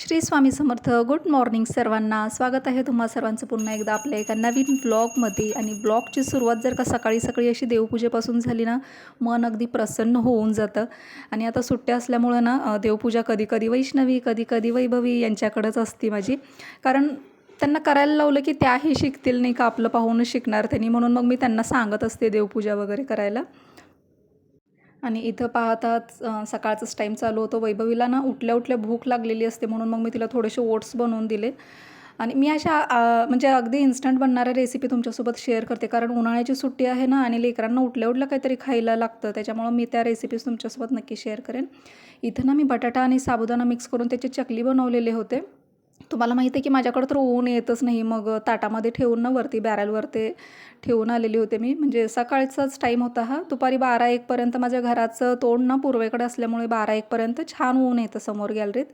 Shri Swami Samarth good morning सर्वांना. स्वागत आहे तुम्हा सर्वांचं पुन्हा एकदा आपल्या एका नवीन ब्लॉगमध्ये आणि ब्लॉगची सुरुवात जर का सकाळी सकाळी अशी देवपूजेपासून झाली ना मन अगदी प्रसन्न होऊन जातं. आणि आता सुट्ट्या असल्यामुळं ना देवपूजा कधी कधी वैष्णवी कधी कधी वैभवी यांच्याकडंच असते माझी. कारण त्यांना करायला लावलं की त्याही शिकतील नाही का? आपलं पाहूनच शिकणार त्यांनी. म्हणून मग मी त्यांना सांगत असते देवपूजा वगैरे करायला. आणि इथं पाहताच सकाळचाच टाईम चालू होतो. वैभवीला ना उठल्या उठल्या भूक लागलेली असते म्हणून मग मी तिला थोडेसे ओट्स बनवून दिले. आणि मी अशा म्हणजे अगदी इन्स्टंट बनणाऱ्या रेसिपी तुमच्यासोबत शेअर करते. कारण उन्हाळ्याची सुट्टी आहे ना आणि लेकरांना उठल्या उठल्या काहीतरी खायला लागतं. त्याच्यामुळं मी त्या रेसिपीज तुमच्यासोबत नक्की शेअर करेन. इथं ना मी बटाटा आणि साबुदाणा मिक्स करून त्याचे चकली बनवलेले होते. तुम्हाला माहिती आहे की माझ्याकडे तर ऊन येतच नाही. मग ताटामध्ये ठेवून ना वरती बॅरलवर ते ठेवून आलेली होते मी. म्हणजे सकाळचाच टाईम होता हा. दुपारी बारा एकपर्यंत माझ्या घराचं तोंड ना पूर्वेकडे असल्यामुळे बारा एकपर्यंत छान ऊन येतं समोर गॅलरीत.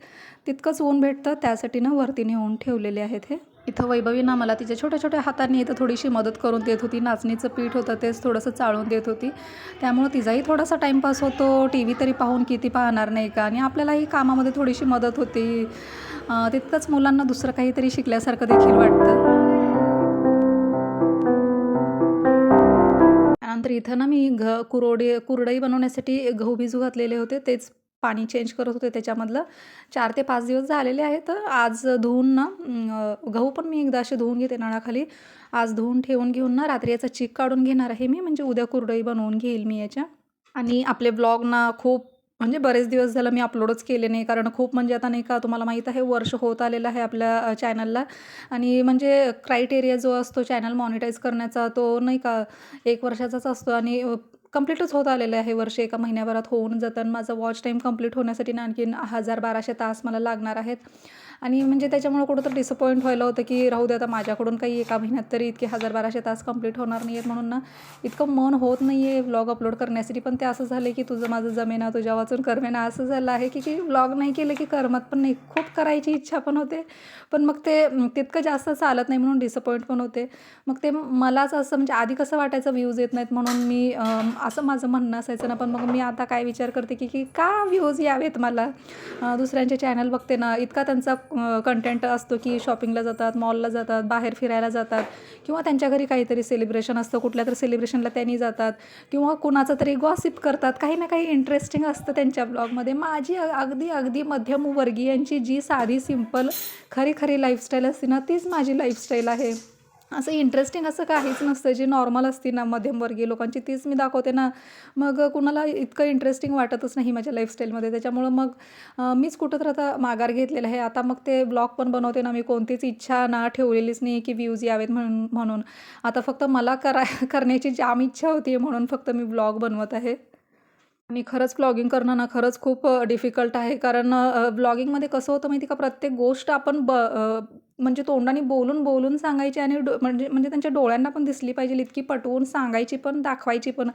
तितकंच ऊन भेटतं त्यासाठी ना वरती नेऊन ठेवलेले आहेत हे. इथं वैभवीना मला तिच्या छोट्या छोट्या हातांनी इथं थोडीशी मदत करून देत होती. नाचणीचं पीठ होतं तेच थोडंसं चाळून देत होती. त्यामुळं तिचाही थोडासा टाईमपास होतो. टी व्ही तरी पाहून किती पाहणार नाही का? आणि आपल्यालाही कामामध्ये थोडीशी मदत होती. तितकंच मुलांना दुसरं काहीतरी शिकल्यासारखं देखील वाटतं. त्यानंतर इथं ना मी घ कुरोडी कुरडई बनवण्यासाठी गहू भिजू घातलेले होते. तेच पाणी चेंज करत होते त्याच्यामधलं. चार ते पाच दिवस झालेले आहेत. आज धुवून ना गहू पण मी एकदा असे धुवून घेते नळाखाली. आज धुवून ठेवून घेऊन ना रात्री याचा चीक काढून घेणार आहे मी. म्हणजे उद्या कुरडई बनवून घेईल मी याच्या. आणि आपले ब्लॉग ना खूप म्हणजे बरेच दिवस झालं मी अपलोडच केले नाही. कारण खूप म्हणजे आता नाही का तुम्हाला माहीत आहे वर्ष होत आलेलं आहे आपल्या चॅनलला आणि म्हणजे क्रायटेरिया जो असतो चॅनल मॉनिटाईज करण्याचा तो नाही का एक वर्षाचाच असतो. आणि कंप्लीटच होत आलेलं आहे. वर्ष एका महिन्याभरात होऊन जातं माझं वॉच टाईम कंप्लीट होण्यासाठी आणखीन हजार बाराशे तास मला लागणार आहेत. आणि म्हणजे त्याच्यामुळं कुठं तर डिसअपॉईंट व्हायला होतं की राहू दे आता माझ्याकडून काही एका महिन्यात तरी इतके हजार बाराशे तास कंप्लीट होणार नाही आहेत म्हणून ना इतकं मन होत नाही आहे व्लॉग अपलोड करण्यासाठी. पण ते असं झालं की तुझं माझं जमेना तुझ्या वाचून करमेना असं झालं आहे की की व्लॉग नाही केलं की करमत पण नाही. खूप करायची इच्छा पण होते. पण मग ते तितकं जास्त चालत नाही म्हणून डिसअपॉईंट पण होते. मग ते मलाच असं म्हणजे आधी कसं वाटायचं व्ह्यूज येत नाहीत म्हणून मी असं माझं म्हणणं असायचं ना पण मग मी आता काय विचार करते की की का व्ह्यूज यावेत मला? दुसऱ्यांचे चॅनल बघते ना इतका त्यांचा कंटेंट असतो की शॉपिंगला जातात मॉलला जातात बाहेर फिरायला जातात किंवा त्यांच्या घरी काहीतरी सेलिब्रेशन असतं कुठल्या तरी सेलिब्रेशनला त्यांनी जातात किंवा कुणाचं तरी गॉसिप करतात. काही ना काही इंटरेस्टिंग असतं त्यांच्या ब्लॉगमध्ये माझी अगदी अगदी मध्यमवर्गीयांची जी साधी सिंपल खरी खरी लाईफस्टाईल असते ना तीच माझी लाईफस्टाईल आहे. असं इंटरेस्टिंग असं काहीच नसतं. जी नॉर्मल असते ना मध्यमवर्गीय लोकांची तीच मी दाखवते ना. मग कुणाला इतकं इंटरेस्टिंग वाटतच नाही माझ्या लाईफस्टाईलमध्ये त्याच्यामुळं मग मीच कुठं तर आता माघार घेतलेलं आहे. आता मग ते ब्लॉग पण बनवते ना मी. कोणतीच इच्छा ना ठेवलेलीच नाही की व्ह्यूज यावेत म्हणून म्हणून. आता फक्त मला करा करण्याची जाम इच्छा होती म्हणून फक्त मी ब्लॉग बनवत आहे. आणि खरंच ब्लॉगिंग करणं ना खरंच खूप डिफिकल्ट आहे. कारण ब्लॉगिंगमध्ये कसं होतं माहिती का? प्रत्येक गोष्ट आपण ब म्हणजे तोंडाने बोलून बोलून सांगायची आणि डो म्हणजे म्हणजे त्यांच्या डोळ्यांना पण दिसली पाहिजे इतकी पटवून सांगायची पण दाखवायची पण.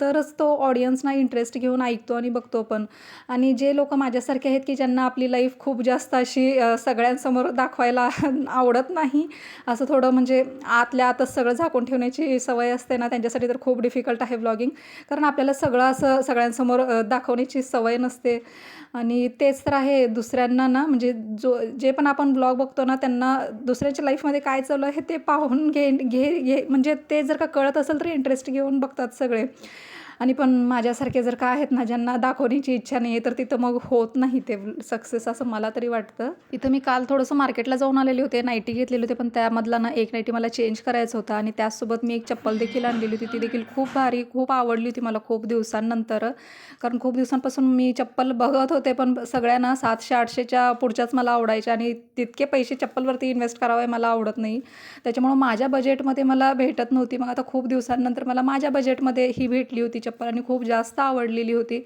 तरच तो ऑडियन्सना इंटरेस्ट घेऊन ऐकतो आणि बघतो पण. आणि जे लोक माझ्यासारखे आहेत की ज्यांना आपली लाईफ खूप जास्त अशी सगळ्यांसमोर दाखवायला आवडत नाही असं थोडं म्हणजे आतल्या आतच सगळं झाकून ठेवण्याची सवय असते ना त्यांच्यासाठी तर खूप डिफिकल्ट आहे ब्लॉगिंग कारण आपल्याला सगळं असं सगळ्यांसमोर दाखवण्याची सवय नसते. आणि तेच तर आहे दुसऱ्यांना ना म्हणजे जो जे पण आपण ब्लॉग बघतो ना त्यांना दुसऱ्याच्या लाईफमध्ये काय चालू आहे ते पाहून घे घे घे म्हणजे ते जर का कळत असेल तर इंटरेस्ट घेऊन बघतात सगळे. आणि पण माझ्यासारखे जर का आहेत ना ज्यांना दाखवण्याची इच्छा नाही आहे तर तिथं मग होत नाही ते सक्सेस असं मला तरी वाटतं. इथं मी काल थोडंसं मार्केटला जाऊन आलेले होते नाईटी घेतलेले होते पण त्यामधला ना एक नाईटी मला चेंज करायचं होता आणि त्याचसोबत मी एक चप्पल देखील आणलेली होती ती देखील खूप भारी खूप आवडली होती मला खूप दिवसांनंतर. कारण खूप दिवसांपासून मी चप्पल बघत होते पण सगळ्यांना सातशे आठशेच्या पुढच्याच मला आवडायच्या आणि तितके पैसे चप्पलवरती इन्व्हेस्ट करावे मला आवडत नाही. त्याच्यामुळं माझ्या बजेटमध्ये मला भेटत नव्हती. मग आता खूप दिवसांनंतर मला माझ्या बजेटमध्ये ही भेटली होती चप्पल आणि खूप जास्त आवडलेली होती.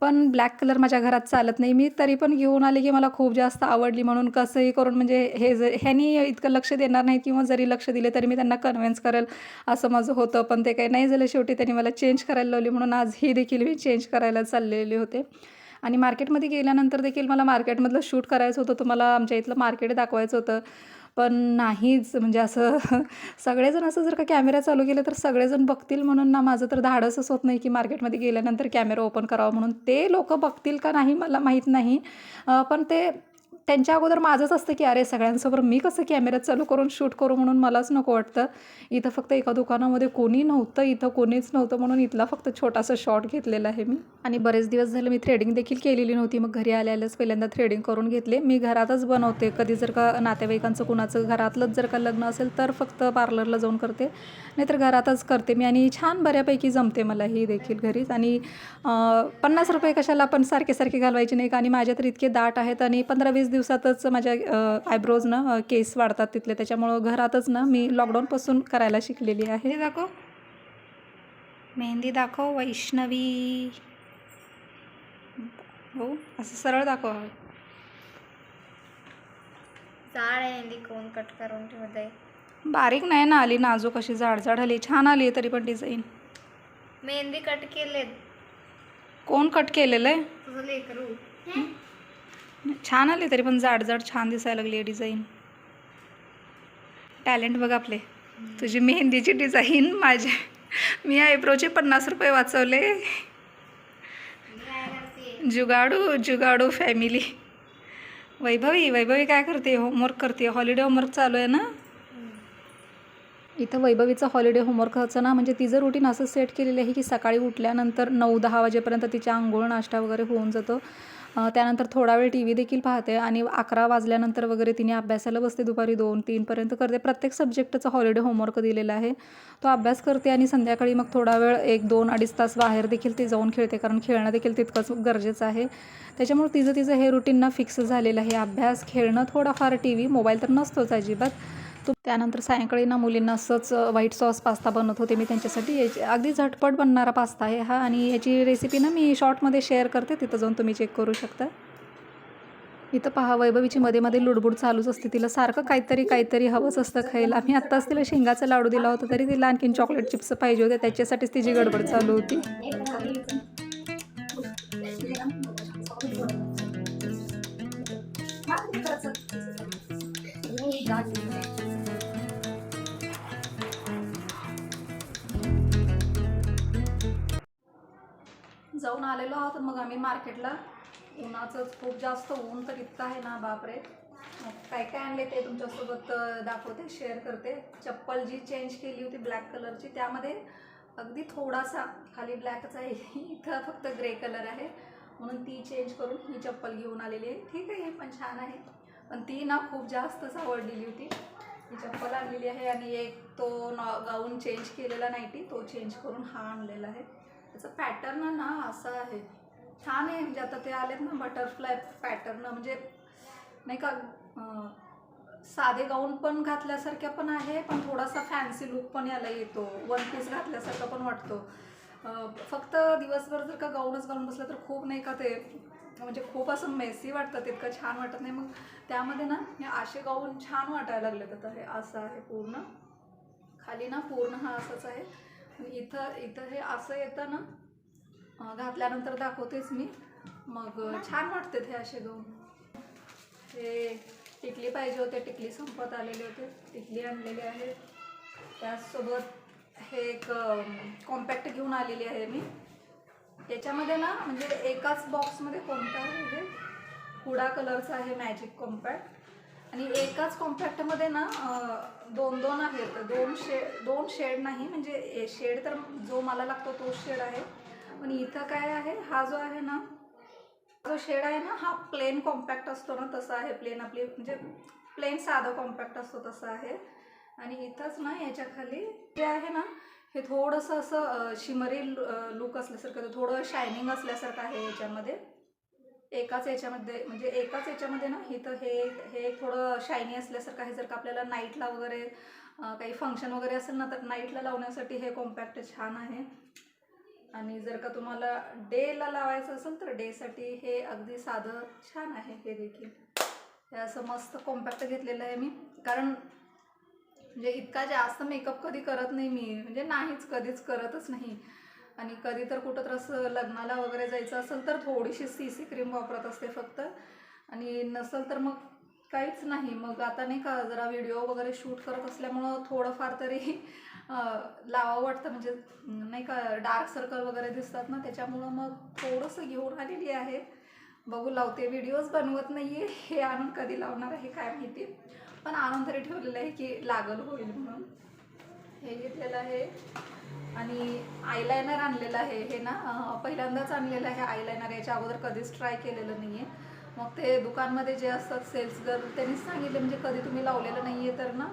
पण ब्लॅक कलर माझ्या घरात चालत नाही. मी तरी पण घेऊन आले की मला खूप जास्त आवडली म्हणून कसंही करून म्हणजे हे ज ह्यानी इतकं लक्ष देणार नाही किंवा जरी लक्ष दिले तरी मी त्यांना कन्व्हिन्स करेल असं माझं होतं. पण ते काही नाही झालं शेवटी. त्यांनी मला चेंज करायला लावली म्हणून आज ही देखील मी चेंज करायला चाललेले होते. आणि मार्केटमध्ये गेल्यानंतर देखील मला मार्केटमधलं शूट करायचं होतं. तुम्हाला आमच्या इथलं मार्केट दाखवायचं होतं. पण नाहीच म्हणजे असं सगळेजण असं जर का कॅमेरा चालू केलं तर सगळेजण बघतील म्हणून ना माझं तर धाडसच होत नाही की मार्केटमध्ये गेल्यानंतर कॅमेरा ओपन करावा म्हणून. ते लोक बघतील का नाही मला माहीत नाही. पण ते त्यांच्या अगोदर माझंच असतं की अरे सगळ्यांसमोर मी कसं कॅमेरा चालू करून शूट करू म्हणून मलाच नको वाटतं. इथं फक्त एका दुकानामध्ये कोणी नव्हतं इथं कोणीच नव्हतं म्हणून इथला फक्त छोटासा शॉट घेतलेला आहे मी. आणि बरेच दिवस झाले मी थ्रेडिंग देखील केलेली नव्हती. मग घरी आल्यालाच पहिल्यांदा थ्रेडिंग करून घेतले. मी घरातच बनवते. कधी जर का नातेवाईकांचं कुणाचं घरातलंच जर का लग्न असेल तर फक्त पार्लरला जाऊन करते. नाहीतर घरातच करते मी. आणि छान बऱ्यापैकी जमते मला ही देखील घरीच. आणि पन्नास रुपये कशाला पण सारखे सारखे घालवायचे नाही आणि माझ्या तर इतके दाट आहेत आणि पंधरा वीस दिवसातच माझ्या आयब्रोज ना केस वाढतात तिथले. त्याच्यामुळं घरातच ना मी लॉकडाऊनपासून करायला शिकलेली आहे. दाखव. मेहंदी दाखव वैष्णवी. हो असं सरळ दाखव. जाड आहे मेहंदी कोण कट करून ठेवत आहे बारीक नाही ना आली नाजूक अशी जाड जाड आली. छान आली आहे तरी पण डिझाईन मेहंदी कट केलेत. कोण कट केलेलं आहे तुझं लेकरू. छान आले तरी पण जाड जाड छान दिसायला लागली आहे डिझाईन टॅलेंट बघ आपले. तुझी मेहंदीची डिझाईन माझे. मी आयब्रोचे पन्नास रुपये वाचवले. जुगाडू जुगाडू फॅमिली वैभवी वैभवी काय करते? होमवर्क करते. हॉलिडे होमवर्क चालू आहे ना? इथं वैभवीचं हॉलिडे होमवर्कचं ना म्हणजे तिचं रुटीन असं सेट केलेलं आहे की सकाळी उठल्यानंतर नऊ दहा वाजेपर्यंत तिच्या आंघोळ नाश्ता वगैरे होऊन जातो. त्यानंतर थोडा वेळ टी व्ही देखील पाहते आणि अकरा वाजल्यानंतर वगैरे तिने अभ्यासाला बसते दुपारी दोन तीनपर्यंत करते. प्रत्येक सब्जेक्टचं हॉलिडे होमवर्क दिलेला आहे. तो अभ्यास करते आणि संध्याकाळी मग थोडा वेळ एक दोन अडीच तास बाहेर देखील ती जाऊन खेळते कारण खेळणं देखील तितकंच गरजेचं आहे. त्याच्यामुळे तिचं तिचं हे रुटीन ना फिक्स झालेलं आहे. अभ्यास खेळणं थोडाफार टी व्ही मोबाईल तर नसतोच अजिबात. तो त्यानंतर सायंकाळी ना मुलींना असंच व्हाईट सॉस पास्ता बनवत होते मी त्यांच्यासाठी. याची अगदी झटपट बनणारा पास्ता आहे हा आणि याची रेसिपी ना मी शॉर्टमध्ये शेअर करते तिथं जाऊन तुम्ही चेक करू शकता. इथं पहा वैभवीची मध्ये मध्ये लुडबुड चालूच असते तिला सारखं काहीतरी काहीतरी हवंच असतं खायला. मी आत्ताच तिला शेंगाचा लाडू दिला होता तरी तिला आणखीन चॉकलेट चिप्स पाहिजे होते त्याच्यासाठीच तिची गडबड चालू होती. तर मग आम्ही मार्केटला उन्हाचंच खूप जास्त ऊन तर इतकं आहे ना बापरे. मग काय काय आणले ते तुमच्यासोबत दाखवते शेअर करते. चप्पल जी चेंज केली होती ब्लॅक कलरची त्यामध्ये अगदी थोडासा खाली ब्लॅकच आहे इथं फक्त ग्रे कलर आहे. म्हणून ती चेंज करून ही चप्पल घेऊन आलेली आहे. ठीक आहे पण छान आहे. पण ती ना खूप जास्तच आवडलेली होती. ही चप्पल आणलेली आहे आणि एक तो नॉ गाऊन चेंज केलेला नाईटी तो चेंज करून हा आणलेला आहे. त्याचं पॅटर्न ना असं आहे. छान आहे म्हणजे आता ते आलेत ना बटरफ्लाय पॅटर्न म्हणजे नाही का साधे गाऊन पण घातल्यासारख्या पण आहे पण थोडासा फॅन्सी लुक पण याला येतो. वन पीस घातल्यासारखा पण वाटतो. फक्त दिवसभर जर का गाऊनच घालून बसलं तर खूप नाही का ते म्हणजे खूप असं मेसी वाटतं तितकं छान वाटत नाही. मग त्यामध्ये ना हे असे गाऊन छान वाटायला लागले तर हे असं आहे पूर्ण. खाली ना पूर्ण हा असंच आहे. आणि इथं इथं हे असं येतं ना घातल्यानंतर दाखवतेच मी. मग छान वाटते हे असे गाऊन हे टिकली पाहिजे होते टिकली संपत आलेले होते. टिकली आणलेली आहे. त्याचसोबत हे एक कॉम्पॅक्ट घेऊन आलेली आहे मी. याच्यामध्ये ना म्हणजे एकाच बॉक्समध्ये कोणतं आहे हे? हुडा कलरचं आहे मॅजिक कॉम्पॅक्ट आणि एकाच कॉम्पॅक्टमध्ये ना दोन दोन आहेत. दोन शे दोन शेड नाही म्हणजे शेड तर जो मला लागतो तो शेड आहे. पण इथं काय आहे? हा जो आहे ना जो शेड आहे ना हा प्लेन कॉम्पॅक्ट असतो ना तसा आहे. प्लेन आपली म्हणजे प्लेन साधं कॉम्पॅक्ट असतो तसं आहे. आणि इथंच ना याच्या खाली जे आहे ना हे थोडंसं असं शिमरी लुक असल्यासारखं थोडं शायनिंग असल्यासारखं आहे याच्यामध्ये. एकाच याच्यामध्ये म्हणजे एकाच याच्यामध्ये ना इथं हे हे थोडं शायनी असल्यासारखं आहे. जर का आपल्याला नाईटला वगैरे काही फंक्शन वगैरे असेल ना तर नाईटला लावण्यासाठी हे कॉम्पॅक्ट छान आहे. आणि जर का तुम्हाला डेला लावायचं असेल तर डेसाठी हे अगदी साधं छान आहे हे देखील. हे असं मस्त कॉम्पॅक्ट घेतलेलं आहे मी. कारण म्हणजे इतका जास्त मेकअप कधी करत नाही मी. म्हणजे नाहीच कधीच करतच नाही. आणि कधी तर कुठं तर असं लग्नाला वगैरे जायचं असेल तर थोडीशी सी सी क्रीम वापरत असते फक्त. आणि नसेल तर मग काहीच नाही. मग आता नाही का जरा व्हिडिओ वगैरे शूट करत असल्यामुळं थोडंफार तरी लावावं वाटतं. म्हणजे नाही का डार्क सर्कल वगैरे दिसतात ना त्याच्यामुळं मग थोडंसं घेऊन आलेली आहे. बघू लावते. व्हिडिओज बनवत नाही आहे हे आणून कधी लावणार आहे काय माहिती. पण आणून तरी ठेवलेलं आहे की लागल होईल म्हणून. हे घेतलेलं आहे. आणि आयलायनर आणलेलं आहे. हे ना पहिल्यांदाच आणलेलं आहे आयलायनर याच्या अगोदर कधीच ट्राय केलेलं नाही आहे मग ते दुकानमध्ये जे असतात सेल्स गर्ल त्यांनीच सांगितले. म्हणजे कधी तुम्ही लावलेलं नाही आहे तर ना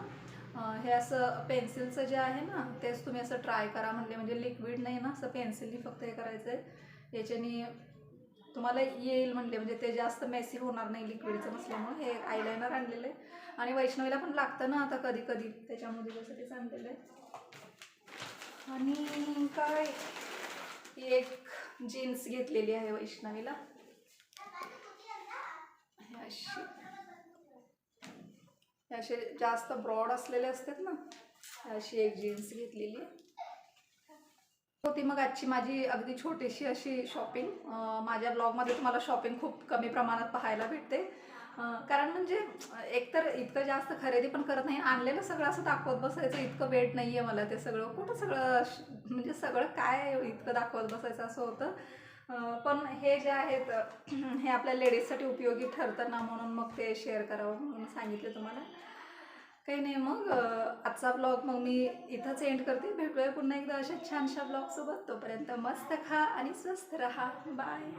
हे असं पेन्सिलचं जे आहे ना तेच तुम्ही असं ट्राय करा म्हणले म्हणजे लिक्विड नाही ना असं पेन्सिलनी फक्त हे करायचं आहे याच्याने तुम्हाला येईल म्हणले म्हणजे ते जास्त मेसी होणार नाही लिक्विडचं नसल्यामुळे. हे आयलायनर आणलेलं आहे. आणि वैष्णवीला पण लागतं ना आता कधी कधी त्याच्यामुळे तेच आणलेलं आहे. आणि काय? एक जीन्स घेतलेली आहे वैष्णवीला. अशी. हे असे जास्त ब्रॉड असलेले असतात ना अशी एक जीन्स घेतलेली. होती मग आजची माझी अगदी छोटीशी अशी शॉपिंग माझ्या ब्लॉगमध्ये तुम्हाला शॉपिंग खूप कमी प्रमाणात पाहायला भेटते. कारण म्हणजे एकतर इतकं जास्त खरेदी पण करत नाही आणलेलं सगळं असं दाखवत बसायचं इतकं वेट नाही आहे मला ते सगळं. कुठं सगळं म्हणजे सगळं काय इतकं दाखवत बसायचं असं होतं. पण हे जे आहेत हे आपल्या लेडीजसाठी उपयोगी ठरतं ना म्हणून मग ते शेअर करावं म्हणून सांगितलं तुम्हाला. काही नाही मग आजचा ब्लॉग मग मी इथंच एंड करते. भेटूया पुन्हा एकदा अशा छानशा ब्लॉगसोबत तोपर्यंत मस्त खा आणि स्वस्त रहा. बाय